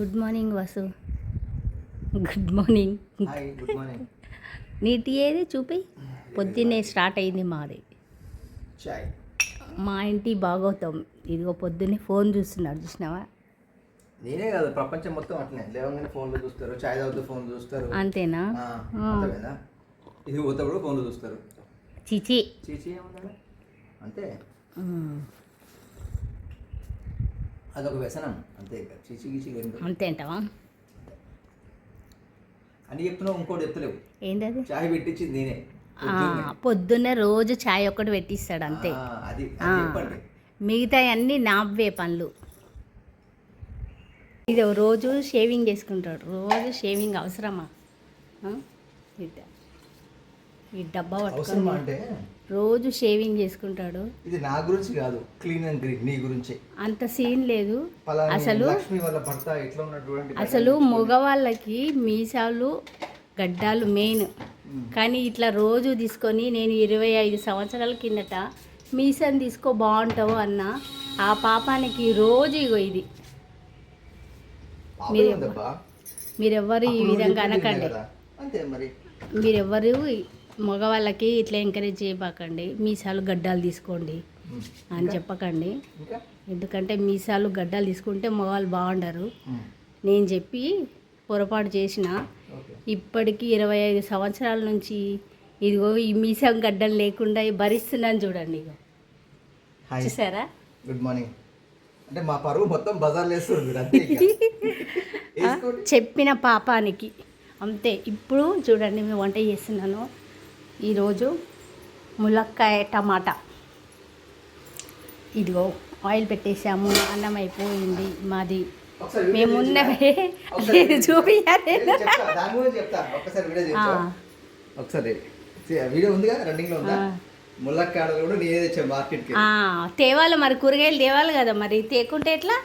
Good morning Vasu. Good morning. Hi good morning. నీ tea ఏది చూపి? పొద్దున్నే స్టార్ట్ అయింది మాది. మా ఇంటి భాగవతం. ఇదిగో పొద్దున్నే ఫోన్ చూస్తున్నాడు చూసినావా? నేనే కాదు ప్రపంచం మొత్తం అట్లనే లేవగానే ఫోన్లో చూస్తారు చాయ్ తాగుతూ ఫోన్ చూస్తారు. అంతేనా? ఇది పోతప్పుడు ఫోన్లో చూస్తారు. చిచి. చీచి అంతే. అదొక వ్యసనం. అంతే ఇక. చీచి గీచి. అంతే అంటావా అని చెప్తున్నావు ఇంకోటి చెప్తలేవు. ఏంది అది చాయ్ పెట్టించింది నేనే. పొద్దున్నే. రోజు చాయ్ ఒక్కటి పెట్టిస్తాడు అంతే. అది మిగతా అన్నీ నావే పనులు. ఇది రోజు షేవింగ్ చేసుకుంటాడు. రోజు షేవింగ్ అవసరమా? ఈ డబ్బా అవసరమా పట్టుకొని అంటే? రోజు షేవింగ్ చేసుకుంటాడు. ఇది నా గురించి కాదు క్లీన్ అండ్ గ్రీన్ నీ గురించి. అంత సీన్ లేదు. అసలు లక్ష్మి వాళ్ళ భర్త ఎట్లా ఉన్నటువంటి అసలు మగవాళ్ళకి మీసాలు గడ్డాలు మెయిన్ కానీ ఇట్లా రోజు తీసుకొని నేను ఇరవై ఐదు సంవత్సరాల కిందట మీసాన్ని తీసుకో బాగుంటావు అన్న ఆ పాపానికి రోజు ఇగో ఇది. మీరెవ్వరు ఈ విధంగా అనకండి. మీరెవ్వరు మగవాళ్ళకి ఇట్లా ఎంకరేజ్ చేయబాకండి. మీసాలు గడ్డాలు తీసుకోండి. అని చెప్పకండి. ఎందుకంటే మీసాలు గడ్డాలు తీసుకుంటే మగవాళ్ళు బాగుండరు. నేను చెప్పి పొరపాటు చేసిన. ఇప్పటికి ఇరవై ఐదు సంవత్సరాల నుంచి ఇదిగో ఈ మీసం గడ్డలు లేకుండా భరిస్తున్నాను చూడండి ఇగో. చూసారా? గుడ్ మార్నింగ్ అంటే మా పరువు మొత్తం బజార్లో చెప్పిన పాపానికి. అంతే. ఇప్పుడు చూడండి మేము వంట చేస్తున్నాను. ఈరోజు ములక్కాయ టమాటా. ఇదిగో ఆయిల్ పెట్టేసాము అన్నం అయిపోయింది మాది. మేమున్నవే అది చూపించాలి ఒకసారి వీడియో ఉందిగా? ఉందా? కూడా నేనే తెచ్చా తేవాలి మరి కూరగాయలు తేవాలి కదా మరి. తేకుంటే ఎట్లా?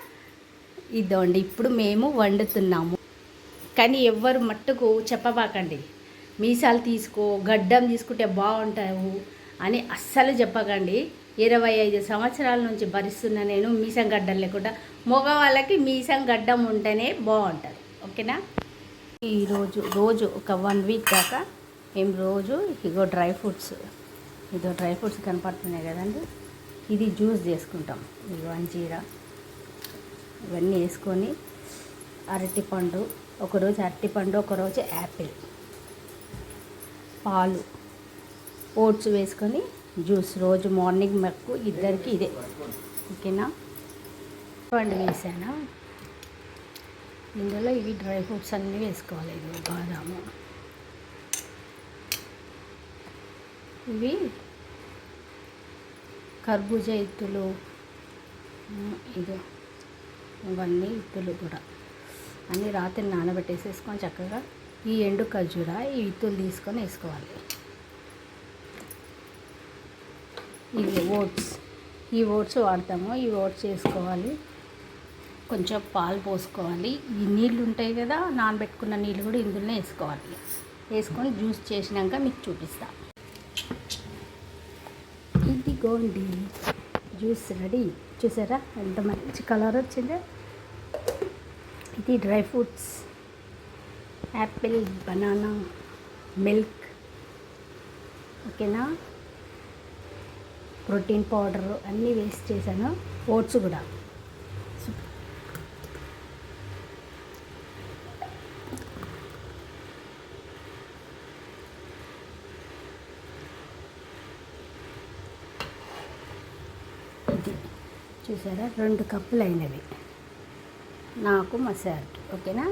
ఇదండి ఇప్పుడు మేము వండుతున్నాము. కానీ ఎవ్వరు మట్టుకు చెప్పబాకండి. మీసాలు తీసుకో గడ్డం తీసుకుంటే బాగుంటావు అని అస్సలు చెప్పకండి. ఇరవై ఐదు సంవత్సరాల నుంచి భరిస్తున్న నేను మీసం గడ్డం లేకుండా మగవాళ్ళకి మీసం గడ్డం ఉంటేనే బాగుంటుంది. ఓకేనా? ఈరోజు రోజు ఒక వన్ వీక్ దాకా మేము రోజు? ఇగో డ్రై ఫ్రూట్స్. ఇదో డ్రై ఫ్రూట్స్ కనపడుతున్నాయి కదండి. ఇది జ్యూస్ చేసుకుంటాం. ఇగో అంజీరా. ఇవన్నీ వేసుకొని అరటిపండు ఒకరోజు అరటిపండు ఒకరోజు యాపిల్. పాలు ఓట్స్ వేసుకొని జ్యూస్. రోజు మార్నింగ్ మాకు ఇద్దరికి ఇదే. ఓకేనా? పండు వేసాను ఇందులో ఇవి డ్రై ఫ్రూట్స్ అన్నీ వేసుకోవాలి ఇది బాదాము. ఇవి కర్బూజా ఇత్తులు ఇది ఇవన్నీ ఇత్తులు కూడా. అన్నీ రాత్రి నానబెట్టేసేసుకొని చక్కగా ఈ ఎండు ఖర్జూర ఈ విత్తులు తీసుకొని వేసుకోవాలి. ఇవి ఓట్స్. ఈ ఓట్స్ వాడతాము. ఈ ఓట్స్ వేసుకోవాలి. కొంచెం పాలు పోసుకోవాలి. ఈ నీళ్ళు ఉంటాయి కదా నానబెట్టుకున్న నీళ్ళు కూడా ఇందులోనే వేసుకోవాలి. వేసుకొని జ్యూస్ చేసినాక మీకు చూపిస్తా. ఇదిగోండి జ్యూస్ రెడీ. చూసారా? ఎంత మంచి కలర్ వచ్చిందో. ఇది dry fruits. Apple banana milk ఓకేనా ప్రోటీన్ పౌడర్ అన్నీ వేస్ట్ చేశాను. ఓట్స్ కూడా. ఇది చూసారా? రెండు కప్పులు అయినవి నాకు మా సార్కి ఓకేనా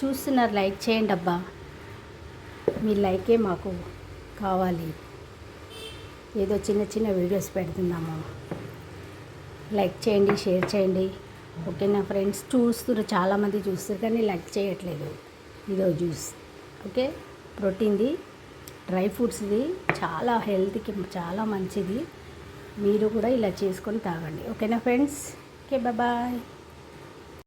చూస్తున్నారు లైక్ చేయండి అబ్బా. మీ లైకే మాకు కావాలి. ఏదో చిన్న చిన్న వీడియోస్ పెడుతున్నాము. లైక్ చేయండి షేర్ చేయండి. ఓకేనా ఫ్రెండ్స్ చూస్తున్నారు చాలామంది చూస్తారు కానీ లైక్ చేయట్లేదు. ఇదో జ్యూస్. ఓకే ప్రోటీన్ది డ్రై ఫ్రూట్స్ది చాలా హెల్త్కి చాలా మంచిది. మీరు కూడా ఇలా చేసుకొని తాగండి. ఓకేనా ఫ్రెండ్స్. Okay bye.